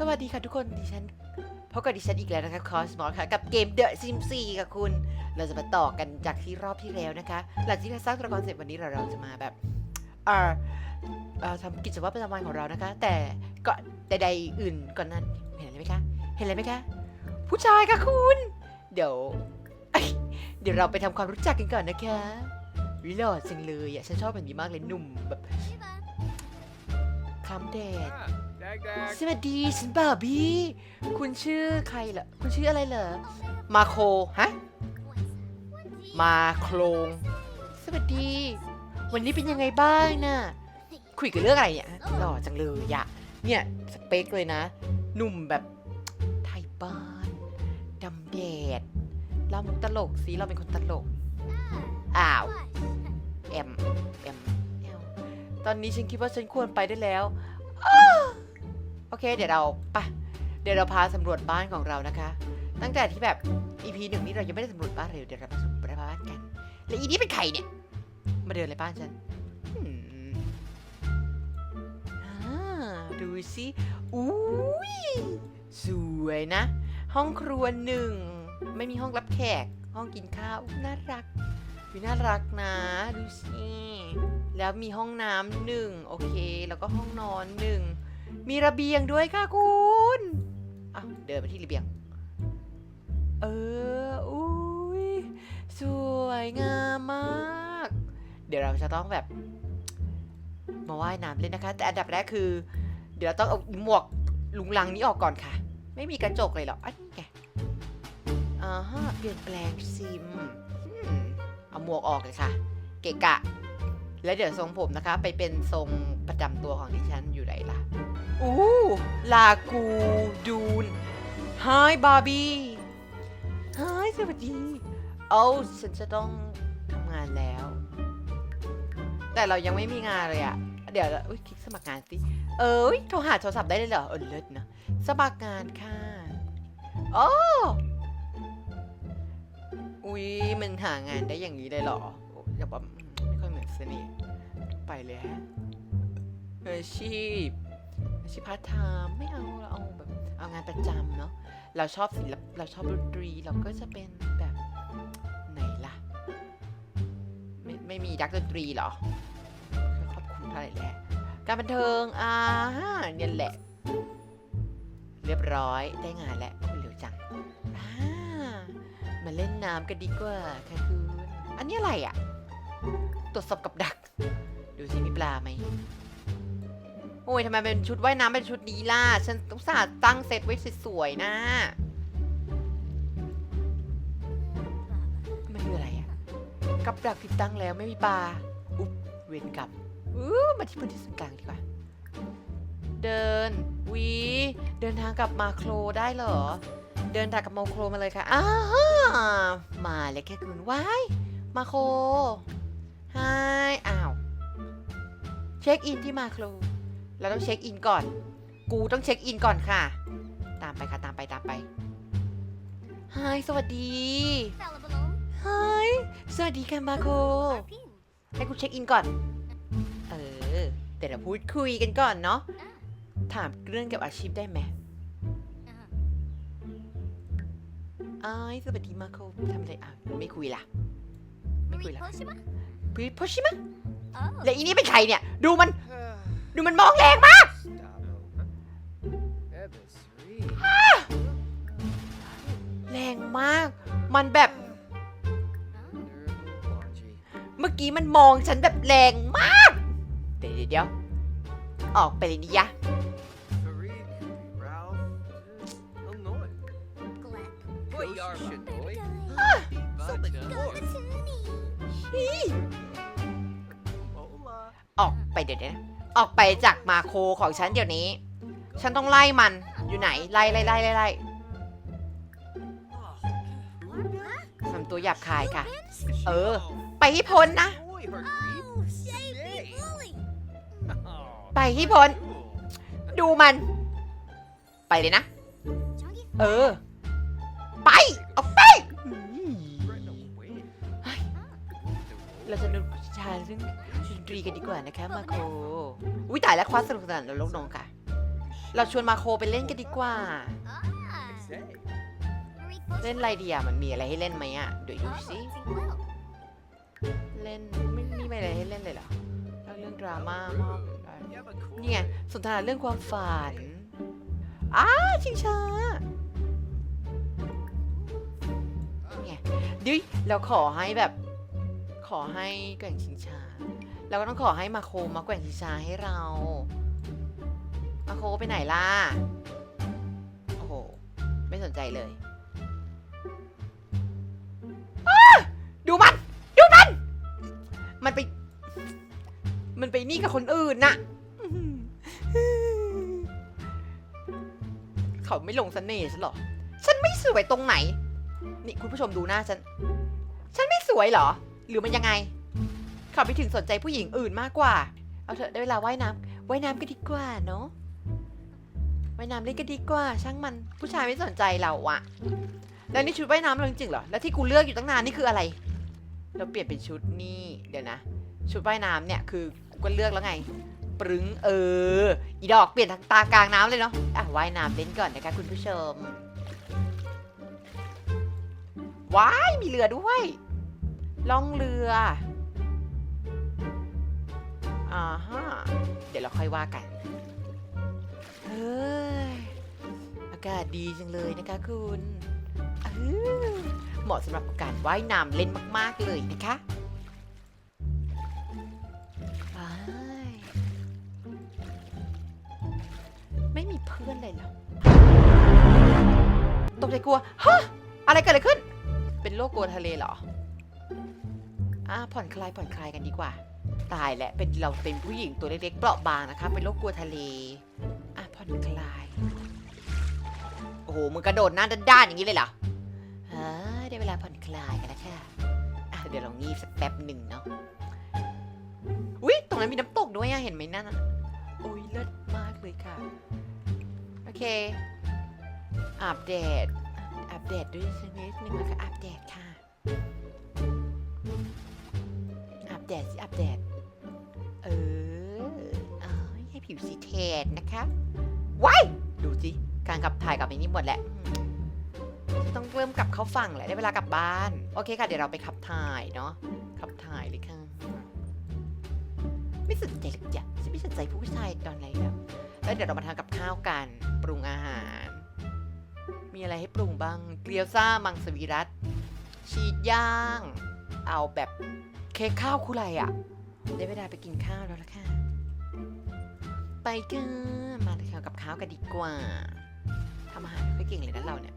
สวัสดีค่ะทุกคนดิฉันพบกับดิฉันอีกแล้วนะคะคอสมอลค่ะ กับเกม The Sims 4ค่ะคุณ เราจะมาต่อกันจากที่รอบที่แล้วนะคะ หลังจากที่เราสร้างตัวละครเสร็จวันนี้เราเราจะมาแบบเอ่อเอ่อทำกิจวัตรประจำวันของเรานะคะ แต่ก็ใดๆอื่นก่อนนั้นเห็นอะไรไหมคะ เห็นอะไรไหมคะ ผู้ชายค่ะคุณ เดี๋ยวเอ้ยเดี๋ยวเราไปทำความรู้จักกันก่อนนะคะวิลอดจังเลยอะฉันชอบแบบนี้มากเลยหนุ่มแบบคล้ำแดด Dag dag. สวัสดีฉันบาร์บี้ คุณชื่อใครเหรอ คุณชื่ออะไรเหรอ มาโค ฮะ มาโครง สวัสดี วันนี้เป็นยังไงบ้างน่ะ คุยกันเรื่องอะไรเนี่ยหล่อจังเลยอะเนี่ยสเปคเลยนะ หนุ่มแบบไทยบ้านดำแดดเรามุกตลกสิเราเป็นคนตลก อ้าว แอม แอมแอมตอนนี้ฉันคิดว่าฉันควรไปได้แล้วอ้า โอเค เดี๋ยวเราไปเดี๋ยวเราพาสำรวจบ้านของเรานะคะ ตั้งแต่ที่แบบ EP หนึ่งนี่เรายังไม่ได้สำรวจบ้านเลยเดี๋ยวเราไปสำรวจบ้านกัน แล้วอีนี่เป็นใครเนี่ย มาเดินเลยบ้านฉันอืมอ่าดูสิอุ้ยสวยนะ ห้องครัวหนึ่งไม่มีห้องรับแขก ห้องกินข้าวน่ารักวิน่ารักนะดูสิแล้วมีห้องน้ำหนึ่งโอเค แล้วก็ห้องนอนหนึ่ง มีระเบียงด้วยค่ะคุณอ้าวเดินไปที่ระเบียง เออ อุ้ยสวยงามมาก เดี๋ยวเราจะต้องแบบ มาว่ายน้ำเล่นนะคะ แต่อันดับแรกคือ เดี๋ยวเราต้องเอาหมวกลุงลังนี้ออกก่อนค่ะ ไม่มีกระจกเลยเหรออันไงอ่าฮะเปลี่ยนแปลงซิมเอาหมวกออกเลยค่ะ เกะกะ แล้วเดี๋ยวทรงผมนะคะ ไปเป็นทรงประจำตัวของดิฉันอยู่ไหนล่ะ อู้ลากูดูน Hi บาร์บี้ Hi สวัสดี เอ้าฉันจะต้องทำงานแล้ว แต่เรายังไม่มีงานเลยอะเดี๋ยวเราอุ้ยคลิกสมัครงานสิ เอ้ยโทรหาโทรศัพท์ได้เลยเหรอ เออเลิศนะ สมัครงานค่ะโอ้อุ้ยมันหางานได้อย่างนี้เลยเหรอโอ้อย่าบอกไม่ค่อยเหมือนสนี่ไปเลยฮะอาชีพ อาชีพพาร์ทไทม์ไม่เอาเราเอาแบบเอางานประจำเนาะเราชอบศิลปเราชอบดนตรีเราก็จะเป็นแบบไหนล่ะ ไม่ไม่มีดักดนตรีหรอขอบคุณเท่าไหร่แหละการบันเทิงอ่าเนี่ยแหละ เรียบร้อยได้งานแล้วโอ้ยเร็วจังอ่ามาเล่นน้ำกันดีกว่าค่ะคุณอันนี้อะไรอะ ตรวจสอบกับดัก ดูสิมีปลาไหม โอ้ยทำไมเป็นชุดว่ายน้ำเป็นชุดนี้ล่ะ ฉันต้องสาห์ตั้งเซตไว้สวยๆนะ มันคืออะไรอะกับดักติดตั้งแล้วไม่มีปลา อุ๊บเวนกลับอู้มาที่พื้นที่ศูนกลางดีกว่า เดินวีเดินทางกลับมาโครได้เหรอ เดินทางกับมาโครมาเลยค่ะ อ้าวมาเลยแค่คุณว้ายมาโครไฮอ้าว เช็คอินที่มาโคร เราต้องเช็คอินก่อน กูต้องเช็คอินก่อนค่ะ ตามไปค่ะตามไปตามไปไฮสวัสดีไฮสวัสดีค่ะมาโค ให้กูเช็คอินก่อน เออ แต่เราพูดคุยกันก่อนเนาะ ถามเรื่องเกี่ยวกับอาชีพได้ไหมไอ้ายสวัสดีมาโคทำอะไรอะไม่คุยล่ะไม่คุยล่ะพีโพชิมะแล้วอีนี่เป็นใครเนี่ย ดูมัน ดูมันมองแรงมาก แรงมาก มันแบบ เมื่อกี้มันมองฉันแบบแรงมาก เดี๋ยวเดี๋ยวเดี๋ยวออกไปเลยนี่ยะ ออกไปเดี๋ยวนี้นะ ออกไปจากมาโคของฉันเดี๋ยวนี้ ฉันต้องไล่มันอยู่ไหนไล่ไล่ไล่ไล่ไล่ทำตัวหยาบคายค่ะ เออ ไปให้พ้นนะ ไปให้พ้น ดูมัน ไปเลยนะ เออ ไปออกไปเราจะดูชาเรื่องดน ตรีกันดีกว่านะคะมาโคอุ้ยตายแล้วคว้าสนุกสนานแล้วลกน้องค่ะ เราชวนมาโคไปเล่นกันดีกว่า เล่นอะไรดีอะมันมีอะไรให้เล่นไหมอะเดี๋ยวดูสิเล่นไม่มีอะไรให้เล่นเลยเหรอเรื่องดราม่ามากนี่ไงสนทนาเรื่องความฝันอ้าชิงช้านี่ไงดิเราขอให้แบบ ขอให้แก่งชิงช้า เราก็ต้องขอให้มาโคมาแกว่งชิชาให้เรา มาโคไปไหนล่ะ โอ้โห ไม่สนใจเลยดูมัน ดูมัน มันไป มันไปนี่กับคนอื่นน่ะเขาไม่ลงเสน่ห์ฉันหรอ ฉันไม่สวยตรงไหน นี่คุณผู้ชมดูหน้าฉัน ฉันไม่สวยเหรอ หรือมันยังไง เขาไปถึงสนใจผู้หญิงอื่นมากกว่า เอาเถอะได้เวลาว่ายน้ำว่ายน้ำก็ดีกว่าเนาะว่ายน้ำเล่นก็ดีกว่า ช่างมันผู้ชายไม่สนใจเราอะแล้วนี่ชุดว่ายน้ำเราจริงๆเหรอ แล้วที่กูเลือกอยู่ตั้งนานนี่คืออะไร เราเปลี่ยนเป็นชุดนี่เดี๋ยวนะ ชุดว่ายน้ำเนี่ยคือกูก็เลือกแล้วไง ปรึงเออ อีดอกเปลี่ยนทางตากลางน้ำเลยเนาะ อะว่ายน้ำเล่นก่อนนะคะคุณผู้ชม ว้ายมีเรือด้วย ล่องเรือ อ่าฮะเดี๋ยวเราค่อยว่ากัน เฮ้ย อากาศดีจังเลยนะคะคุณอื้อเหมาะสำหรับการว่ายน้ำเล่นมาก ๆ เลยนะคะไปไม่มีเพื่อนเลยเหรอตกใจกลัว ฮะ อะไรเกิดอะไรขึ้น เป็นโรคกลัวทะเลเหรอ อ่าผ่อนคลายผ่อนคลายกันดีกว่า ตายแล้วเป็นเราเป็นผู้หญิงตัวเล็กๆเปราะบางนะคะเป็นโรคกลัวทะเล อะผ่อนคลาย โอ้โหมึงกระโดดหน้าด้านๆอย่างนี้เลยเหรอเฮ้ยได้เวลาผ่อนคลายกันแล้วค่ะอะเดี๋ยวเรางีบสักแป๊บหนึ่งเนาะอุ๊ยตรงนั้นมีน้ำตกด้วยอะเห็นไหมนั่นอะอุ้ยเลิศมากเลยค่ะ โอเคอาบแดดอาบแดดด้วยสักนิดนึงนะคะอาบแดดค่ะอาบแดดสิอาบแดด เออเออให้ผิวสีแทนนะคะว้ายดูสิการขับถ่ายกับไปนี่หมดแหละ ต้องเริ่มกลับเข้าฝั่งแหละ ได้เวลากลับบ้าน โอเคค่ะ เดี๋ยวเราไปขับถ่ายเนาะ ขับถ่ายเลยค่ะ ไม่สนใจหรอกจ้ะฉันไม่สนใจผู้ชายตอนไหนแล้ว แล้วเดี๋ยวเรามาทานกับข้าวกัน ปรุงอาหาร มีอะไรให้ปรุงบ้าง เกลียวซ่า มังสวิรัต ชีสย่าง เอาแบบเค้กข้าวคุไรอะ ได้เวลาไปกินข้าวแล้วล่ะค่ะ ไปกันมาเทานกับข้าวกันดีกว่าทำอาหารไม่ค่อยเก่งเลยนะเราเนี่ย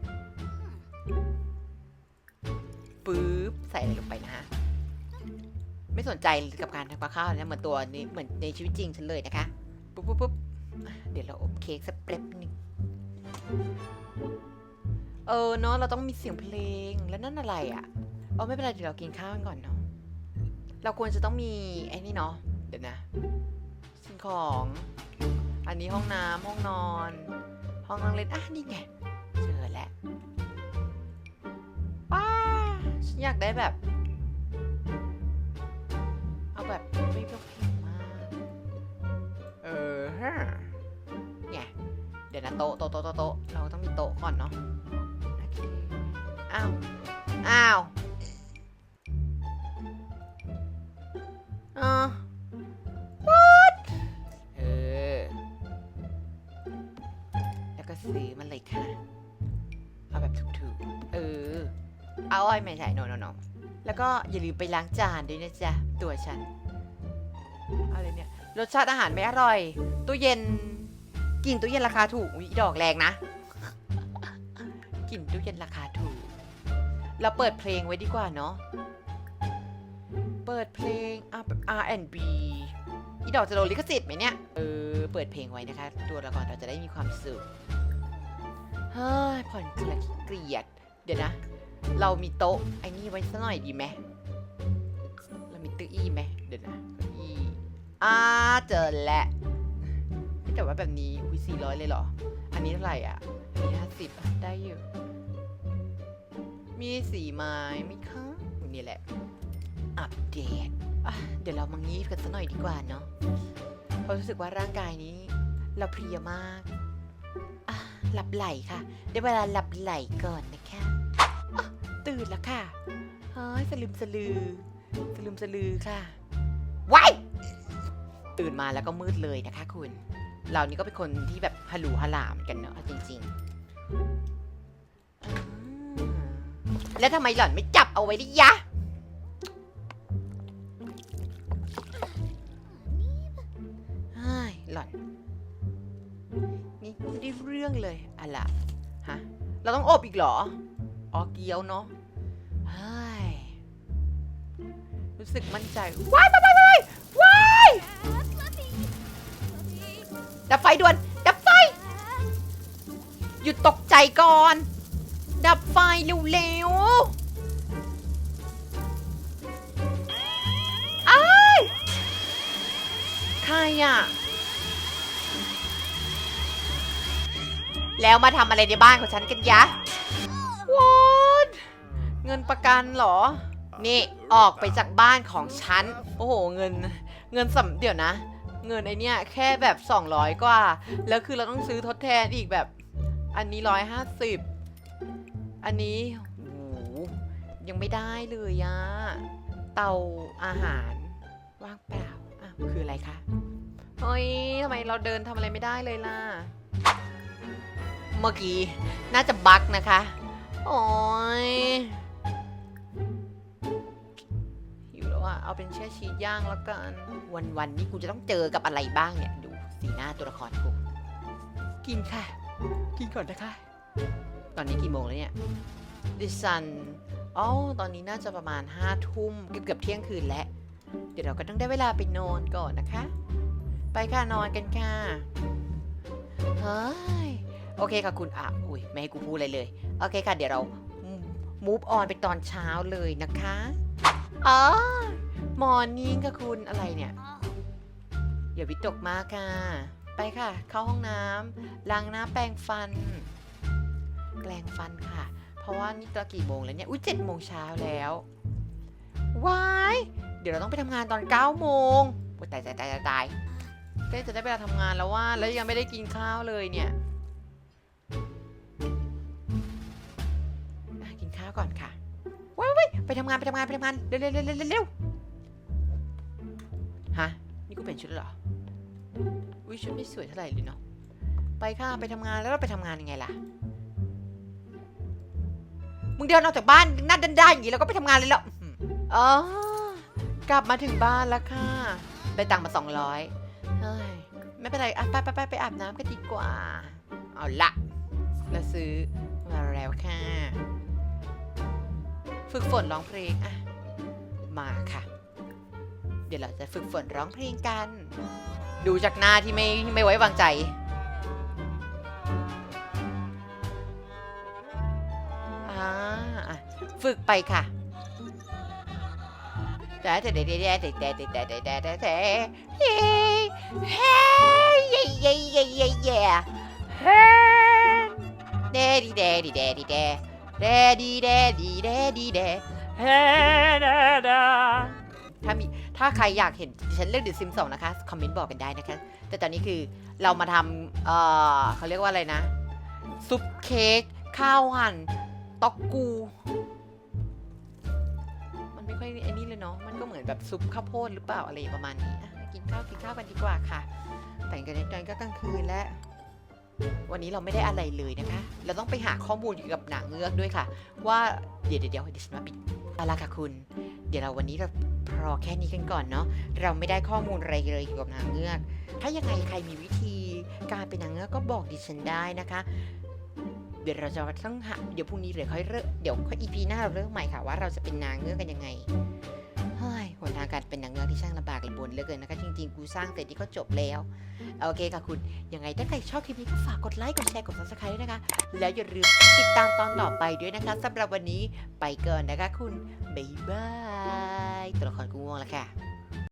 ปึ๊บใส่อะไรลงไปนะฮะไม่สนใจกับการทำกับข้าวนะเหมือนตัวนี้เหมือนในชีวิตจริงฉันเลยนะคะปุ๊บปุ๊บปุ๊บเดี๋ยวเราอบเค้กสักแป๊บหนึงเออเนาะเราต้องมีเสียงเพลงแล้วนั่นอะไรอะ่ะเอาไม่เป็นไรเดี๋ยวเรากินข้าวกันก่อนเนาะ เราควรจะต้องมีไอ้นี่เนาะเดี๋ยวนะสิ่งของอันนี้ห้องน้ำห้องนอน ห้องนั่งเล่นอะนี่ไงเจอแล้วป้าฉันอยากได้แบบ เอาแบบไม่ต้องเพลงมากเออฮะเนี่ยเดี๋ยวนะโต๊ะโต๊ะโต๊ะโต๊ะเราต้องมีโต๊ะก่อนเนาะโอเคอ้าวอ้าว อย่าลืมไปล้างจานด้วยนะจ๊ะ ตัวฉัน อะไรเนี่ย รสชาติอาหารไม่อร่อย ตู้เย็นกลิ่นตู้เย็นราคาถูกอุ๊ยอีดอกแรงนะกลิ่นตู้เย็นราคาถูก เราเปิดเพลงไว้ดีกว่าเนาะ เปิดเพลงอะแบบ R&B อีดอกจะโดนลิขสิทธิ์ไหมเนี่ย เออ เปิดเพลงไว้นะคะ ตัวละครเราจะได้มีความสุข เฮ้ย ผ่อนคลายเกลียด เดี๋ยวนะ เรามีโต๊ะไอ้นี่ไว้สักหน่อยดีไหม เรามีตู้อี้ไหมเดี๋ยวนะเก้าอี้อ่าเจอแล้วเฮ้ยแต่ว่าแบบนี้อุ้ยสี่ร้อยเลยเหรอ อันนี้เท่าไหร่อะอันนี้ห้าสิบได้อยู่ มีสีไม้ไหมคะนี่แหละ อัปเดตอะเดี๋ยวเรามางีบกันสักหน่อยดีกว่าเนาะเพราะรู้สึกว่าร่างกายนี้ เราเพลียมากหลับไหลค่ะ ได้เวลาหลับไหลก่อนนะคะอ๊ะตื่นแล้วค่ะเฮ้ยสลืมสลือ สลืมสลือค่ะว้ายตื่นมาแล้วก็มืดเลยนะคะคุณ เรานี่ก็เป็นคนที่แบบฮัลโหลฮัลลามกันเนอะจริงๆ แล้วทำไมหล่อนไม่จับเอาไว้ดิยะเฮ้หล่อน นี่ไม่ได้เรื่องเลยอะไรล่ะ ฮะ เราต้องอบอีกเหรอ อ๋อเกี๊ยวเนาะเฮ้ย รู้สึกมั่นใจว้ายว้ายว้ายว้ายว้ายดับไฟด่วน ดับไฟ หยุดตกใจก่อน ดับไฟเร็วๆอ้ยใครอะ แล้วมาทำอะไรในบ้านของฉันกันยะ What เงินประกันเหรอ นี่ออกไปจากบ้านของฉัน โอ้โห เงิน เงินสำเดี๋ยวนะ เงินไอเนี้ยแค่แบบ 200 กว่า แล้วคือเราต้องซื้อทดแทนอีกแบบ อันนี้150อันนี้โอ้ยังไม่ได้เลยอะเตาอาหาร ว่างเปล่าอะคืออะไรคะเฮ้ยทำไมเราเดินทำอะไรไม่ได้เลยล่ะ เมื่อกี้ น่าจะบั๊กนะคะ โอ้ย อะเอาเป็นแช่ชีสย่างแล้วกันวันวันๆนี้กูจะต้องเจอกับอะไรบ้างเนี่ยดูสีหน้าตัวละครกูกินค่ะ กินก่อนนะคะ ตอนนี้กี่โมงแล้วเนี่ยดิซันอ๋อตอนนี้น่าจะประมาณห้าทุ่มเกือบเกือบๆเที่ยงคืนแล้ว เดี๋ยวเราก็ต้องได้เวลาไปนอนก่อนนะคะ ไปค่ะนอนกันค่ะเฮ้ยโอเคค่ะคุณอะอุ้ยไม่ให้กูพูดอะไรเลย โอเคค่ะ เดี๋ยวเรา move on ไปตอนเช้าเลยนะคะ อ๋อมอร์นิ่งค่ะคุณอะไรเนี่ยอย่าวิตกมากค่ะ ไปค่ะ เข้าห้องน้ำล้างหน้ำแปรงฟัน แปรงฟันค่ะ เพราะว่านี่ตอนกี่โมงแล้วเนี่ย อุ้ยเจ็ดโมงเช้าแล้วว้ายเดี๋ยวเราต้องไปทำงานตอนเก้าโมงตายตายตายตายเต้จะได้เวลาทำงานแล้วว่า แล้วยังไม่ได้กินข้าวเลยเนี่ยกินข้าวก่อนค่ะ ไปทำงานไปทำงานไปทำงานเร็วเร็วเร็วเร็วเร็วฮะนี่กูเปลี่ยนชุดแล้วเหรออุ้ยชุดไม่สวยเท่าไหร่เลยเนาะไปค่ะไปทำงานแล้วเราไปทำงานยังไงล่ะมึงเดินออกจากบ้านหน้าด้านๆอย่างนี้แล้วก็ไปทำงานเลยเหรออื้อหืออ๋อกลับมาถึงบ้านแล้วค่ะได้ตังค์มาสองร้อยเฮ้ยไม่เป็นไรอะไปไปไปไปอาบน้ำกันดีกว่า เอาละแล้วซื้อมาแล้วค่ะ ฝึกฝนร้องเพลงอะมาค่ะ เดี๋ยวเราจะฝึกฝนร้องเพลงกัน ดูจากหน้าที่ไม่ไม่ไว้วางใจ อ่าฝึกไปค่ะแต่แต่แต่แต่แต่แต่แต่แต่แต่แต่แต่แต่เฮ้เฮ้เย่เย่เย่เย่เย่เฮ้เดดีเดดีเดดีเด เดดีเดดีเดดีเดเฮ้เดดาถ้ามีถ้าใครอยากเห็นดิฉันเลือกดิซิมสองนะคะ คอมเมนต์บอกกันได้นะคะ แต่ตอนนี้คือเรามาทำเอ่อเขาเรียกว่าอะไรนะ ซุปเค้กข้าวหั่นตอกกู มันไม่ค่อยไอ้นี่เลยเนาะมันก็เหมือนแบบซุปข้าวโพดหรือเปล่าอะไรประมาณนี้อะกินข้าวกินข้าวกันดีกว่าค่ะ แต่งกันในตอนก็กลางคืนแล้ว วันนี้เราไม่ได้อะไรเลยนะคะ เราต้องไปหาข้อมูลเกี่ยวกับหนังเงือกด้วยค่ะ ว่าเดี๋ยวเดี๋ยวเดี๋ยวดิฉันมาปิดเอาละค่ะคุณ เดี๋ยวเราวันนี้เราพอแค่นี้กันก่อนเนาะ เราไม่ได้ข้อมูลอะไรเลยเกี่ยวกับนางเงือก ถ้ายังไงใครมีวิธีการเป็นนางเงือกก็บอกดิฉันได้นะคะ เดี๋ยวเราจะต้องหาเดี๋ยวพรุ่งนี้เดี๋ยวค่อยเริ่มเดี๋ยวค่อยอีพีหน้าเราเริ่มใหม่ค่ะว่าเราจะเป็นนางเงือกกันยังไง นทางการเป็นนางเงือกที่ช่างลำบากลำบนเหลือเกินนะคะ จริงๆ กูสร้างเสร็จนี่ก็จบแล้ว โอเคค่ะคุณ ยังไงถ้าใครชอบคลิปนี้ก็ฝากกดไลค์ กดแชร์ กดซับสไครต์ด้วยนะคะ แล้วอย่าลืมติดตามตอนต่อไปด้วยนะคะสำหรับวันนี้ไปก่อนนะคะคุณ บ๊ายบาย ตัวละครกูง่วงแล้วค่ะ